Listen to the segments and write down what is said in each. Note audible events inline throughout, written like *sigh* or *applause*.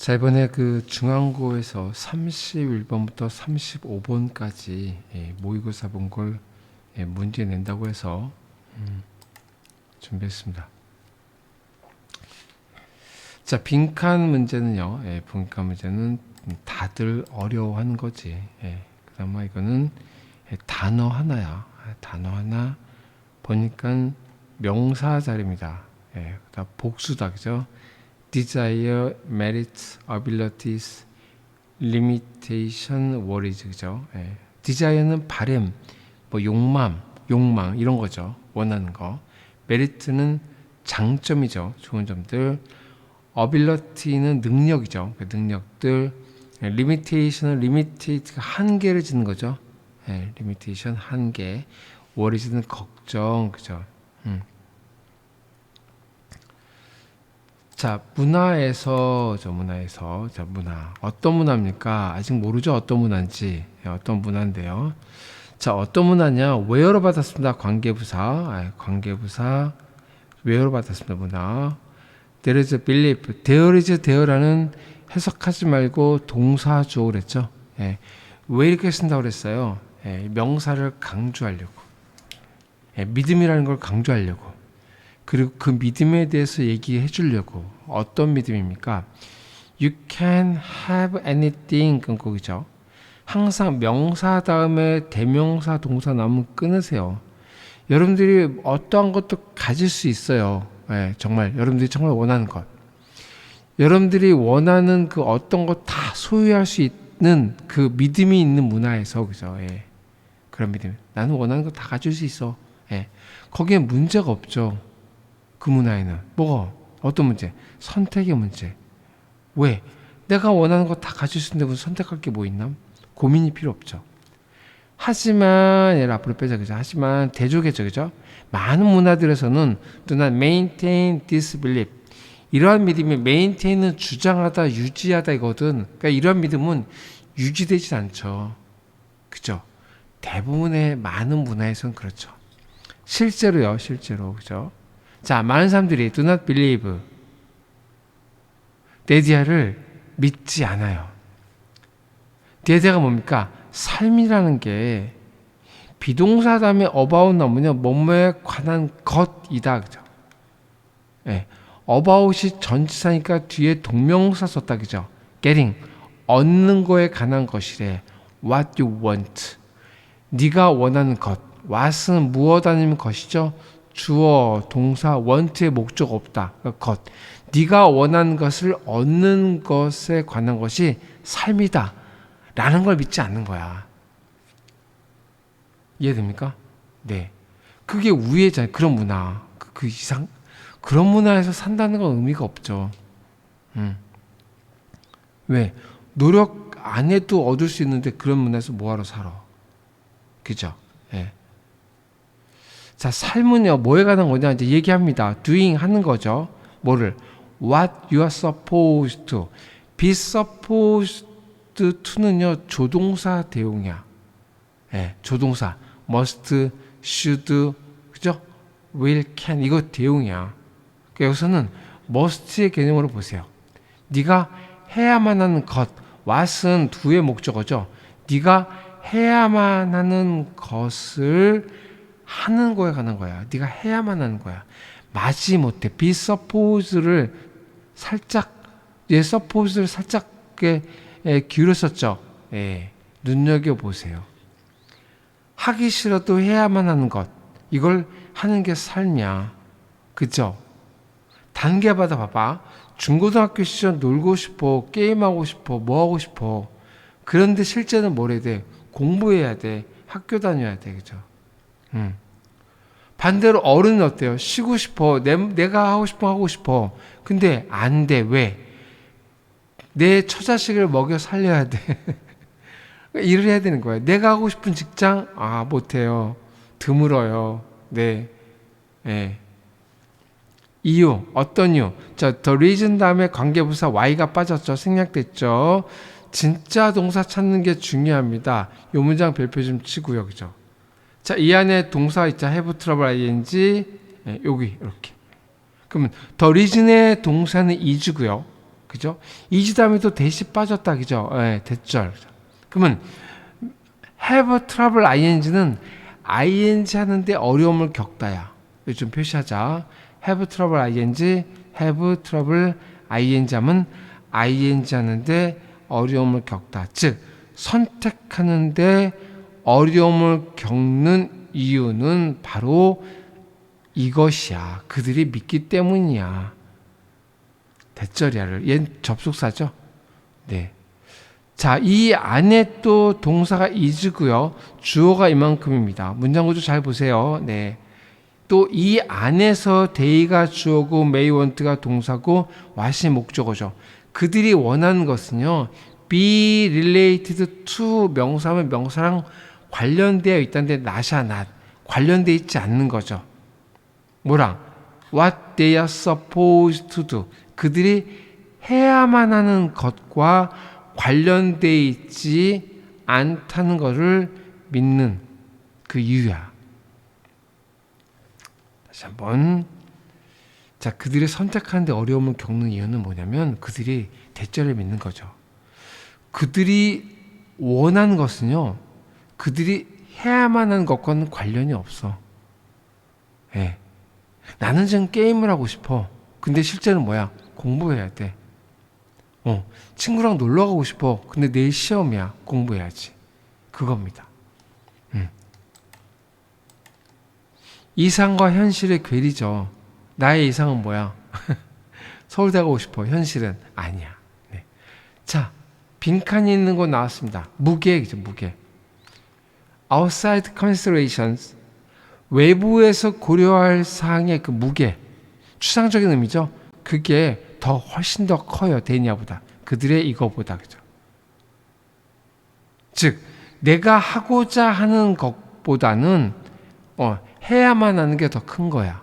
자 이번에 그 중앙고에서 31번부터 35번까지 예, 모의고사 본걸 예, 문제 낸다고 해서 음, 준비했습니다. 자 빈칸 문제는요. 예, 빈칸 문제는 다들 어려워하는 거지. 예, 그나마 이거는 예, 단어 하나야. 아, 단어 하나 보니까 명사 자리입니다. 예, 복수다 그죠? Desire, merit, abilities, limitation, worries 그죠? 예. desire는 바램, 뭐 욕망, 욕망 이런 거죠. 원하는 거. merit는 장점이죠. 좋은 점들. ability는 능력이죠. 그 능력들. 예, limitation은 limited가 한계를 짓는 거죠. 예, limitation 한계. worries는 걱정 그죠? 음. 자, 문화에서, 저 문화에서, 자, 문화. 어떤 문화입니까? 아직 모르죠? 어떤 문화인지. 예, 어떤 문화인데요. 자, 어떤 문화냐? 웨어로 받았습니다. 관계부사. 아, 관계부사. 웨어로 받았습니다. 문화. There is a belief. There is there라는 해석하지 말고 동사 주어 그랬죠? 예. 왜 이렇게 쓴다고 그랬어요? 예, 명사를 강조하려고. 예, 믿음이라는 걸 강조하려고. 그리고 그 믿음에 대해서 얘기해 주려고 어떤 믿음입니까? You can have anything 끊고죠. 항상 명사 다음에 대명사 동사 나오면 끊으세요. 여러분들이 어떠한 것도 가질 수 있어요. 예, 정말 여러분들이 정말 원하는 것. 여러분들이 원하는 그 어떤 것 다 소유할 수 있는 그 믿음이 있는 문화에서 그죠? 예. 그런 믿음. 나는 원하는 거 다 가질 수 있어. 예. 거기에 문제가 없죠. 그 문화에는 뭐가 어떤 문제? 선택의 문제. 왜? 내가 원하는 거 다 가질 수 있는데 무슨 선택할 게 뭐 있나? 고민이 필요 없죠. 하지만 얘를 앞으로 빼자 그죠? 하지만 대조개죠 그죠? 많은 문화들에서는 not maintain this belief 이러한 믿음이 maintain은 주장하다 유지하다 이거든. 그러니까 이러한 믿음은 유지되지 않죠. 그죠? 대부분의 많은 문화에서는 그렇죠. 실제로요, 실제로 그죠? 자, 많은 사람들이 do not believe 데디아를 믿지 않아요. 데디아가 뭡니까? 삶이라는 게 비동사 다음에 about 나오면요, 뭐뭐에 관한 것이다, 그죠? 예, about이 전치사니까 뒤에 동명사 썼다, 그죠? getting 얻는 거에 관한 것이래. what you want 네가 원하는 것. what은 무엇 아니면 것이죠? 주어, 동사, want의 목적 없다. 그러니까 것. 네가 원하는 것을 얻는 것에 관한 것이 삶이다. 라는 걸 믿지 않는 거야. 이해됩니까? 네. 그게 우회자, 그런 문화. 그, 그 이상, 그런 문화에서 산다는 건 의미가 없죠. 음. 왜? 노력 안 해도 얻을 수 있는데 그런 문화에서 뭐하러 살아? 그죠? 예. 자, 삶은요, 뭐에 관한 거냐, 이제 얘기합니다. doing 하는 거죠. 뭐를? what you are supposed to. be supposed to는요, 조동사 대용이야. 예, 조동사. must, should, 그죠? will, can. 이거 대용이야. 그러니까 여기서는 must의 개념으로 보세요. 네가 해야만 하는 것. what은 두의 목적어죠. 네가 해야만 하는 것을 하는 거에 관한 거야. 네가 해야만 하는 거야. 마지 못해. be supposed를 살짝 예, supposed를 살짝 예, 기울였었죠. 예, 눈여겨 보세요. 하기 싫어도 해야만 하는 것. 이걸 하는 게 삶이야. 그죠? 단계마다 봐봐. 중고등학교 시절 놀고 싶어, 게임하고 싶어, 뭐 하고 싶어. 그런데 실제는 뭘 해야 돼? 공부해야 돼. 학교 다녀야 돼. 그죠? 음. 반대로 어른은 어때요? 쉬고 싶어. 내, 내가 하고 싶어 하고 싶어. 근데 안 돼. 왜? 내 처자식을 먹여 살려야 돼. *laughs* 일을 해야 되는 거예요. 내가 하고 싶은 직장 아 못해요. 드물어요. 네. 네. 이유 어떤 이유? 자, the reason 다음에 관계부사 y가 빠졌죠. 생략됐죠. 진짜 동사 찾는 게 중요합니다. 요 문장 별표 좀 치고요. 그죠? 자, 이 안에 동사 있자 have trouble ing 예, 여기 이렇게. 그러면 the reason의 동사는 is고요. 그죠? 이주 다음에 또 대시 빠졌다. 그죠? 예, 대절. 그러면 have trouble ing는 ing 하는데 어려움을 겪다야. 좀 표시하자. have trouble ing, have trouble ing 하면 ing 하는데 어려움을 겪다. 즉 선택하는데 어려움을 겪는 이유는 바로 이것이야. 그들이 믿기 때문이야. 대절이야를. 얘 접속사죠. 네. 자, 이 안에 또 동사가 is고요. 주어가 이만큼입니다. 문장 구조 잘 보세요. 네. 또 이 안에서 데이가 주어고 want가 동사고 what이 목적어죠. 그들이 원하는 것은요. be related to 명사면 명사랑 관련되어 있다는데 not이야 not. 관련되어 있지 않는 거죠. 뭐랑? what they are supposed to do. 그들이 해야만 하는 것과 관련되어 있지 않다는 것을 믿는 그 이유야. 다시 한번. 자, 그들이 선택하는데 어려움을 겪는 이유는 뭐냐면 그들이 대절을 믿는 거죠. 그들이 원하는 것은요, 그들이 해야만 하는 것과는 관련이 없어. 예. 나는 지금 게임을 하고 싶어. 근데 실제는 뭐야? 공부해야 돼. 어, 친구랑 놀러 가고 싶어. 근데 내일 시험이야. 공부해야지. 그겁니다. 음. 이상과 현실의 괴리죠. 나의 이상은 뭐야? *laughs* 서울대 가고 싶어. 현실은 아니야. 네. 자, 빈칸이 있는 거 나왔습니다. 무게죠, 무게. Outside considerations. 외부에서 고려할 사항의 그 무게. 추상적인 의미죠. 그게 더 훨씬 더 커요. 데니아보다. 그들의 이거보다. 그죠? 즉, 내가 하고자 하는 것보다는 어, 해야만 하는 게 더 큰 거야.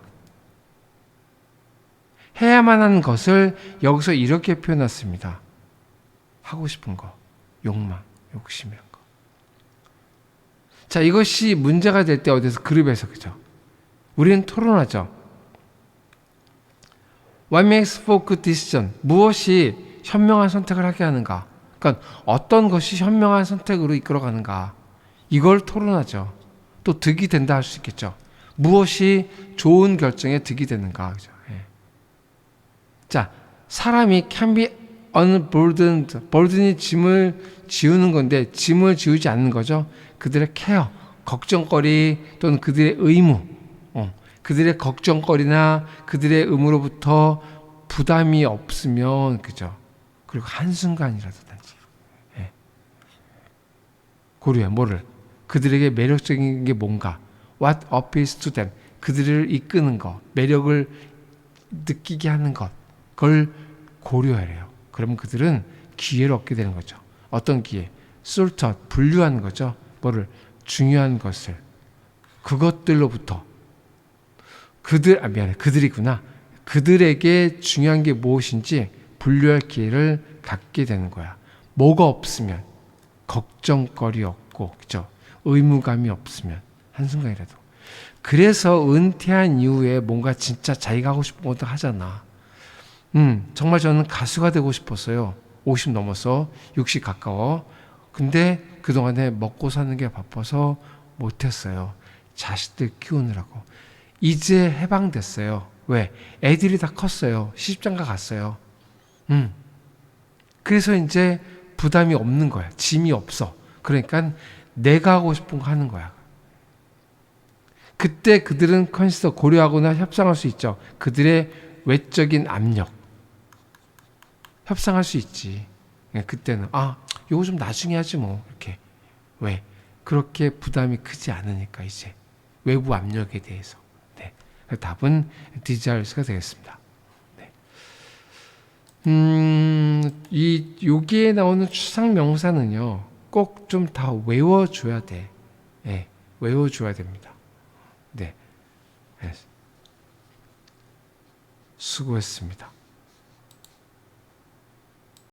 해야만 하는 것을 여기서 이렇게 표현했습니다. 하고 싶은 거, 욕망, 욕심이란 거. 자, 이것이 문제가 될 때 어디서 그룹에서 그죠? 우리는 토론하죠. What makes for good decision? 무엇이 현명한 선택을 하게 하는가? 그러니까 어떤 것이 현명한 선택으로 이끌어가는가? 이걸 토론하죠. 또 득이 된다 할 수 있겠죠. 무엇이 좋은 결정에 득이 되는가? 그죠? 예. 자, 사람이 can be unburdened. burden이 짐을 지우는 건데 짐을 지우지 않는 거죠. 그들의 케어, 걱정거리 또는 그들의 의무, 어, 그들의 걱정거리나 그들의 의무로부터 부담이 없으면 그죠. 그리고 한 순간이라도 단지 예. 고려해 뭐를 그들에게 매력적인 게 뭔가 what appeals to them 그들을 이끄는 것 매력을 느끼게 하는 것 그걸 고려해래요. 그러면 그들은 기회를 얻게 되는 거죠. 어떤 기회? 솔터 분류하는 거죠. 뭐를 중요한 것을 그것들로부터 그들 아 미안해 그들이구나 그들에게 중요한 게 무엇인지 분류할 기회를 갖게 되는 거야. 뭐가 없으면 걱정거리 없고 그죠 의무감이 없으면 한순간이라도 그래서 은퇴한 이후에 뭔가 진짜 자기가 하고 싶은 것도 하잖아. 음 정말 저는 가수가 되고 싶었어요. 50 넘어서 60 가까워. 근데 그동안에 먹고 사는 게 바빠서 못했어요. 자식들 키우느라고. 이제 해방됐어요. 왜? 애들이 다 컸어요. 시집장가 갔어요. 음. 그래서 이제 부담이 없는 거야. 짐이 없어. 그러니까 내가 하고 싶은 거 하는 거야. 그때 그들은 컨시더 고려하거나 협상할 수 있죠. 그들의 외적인 압력. 협상할 수 있지. 그때는 아, 요거 좀 나중에 하지 뭐. 이렇게. 왜? 그렇게 부담이 크지 않으니까 이제 외부 압력에 대해서. 네. 답은 디자일스가 되겠습니다. 네. 음, 이 여기에 나오는 추상 명사는요. 꼭 좀 다 외워줘야 돼. 네. 외워줘야 됩니다. 네. 네. 수고했습니다.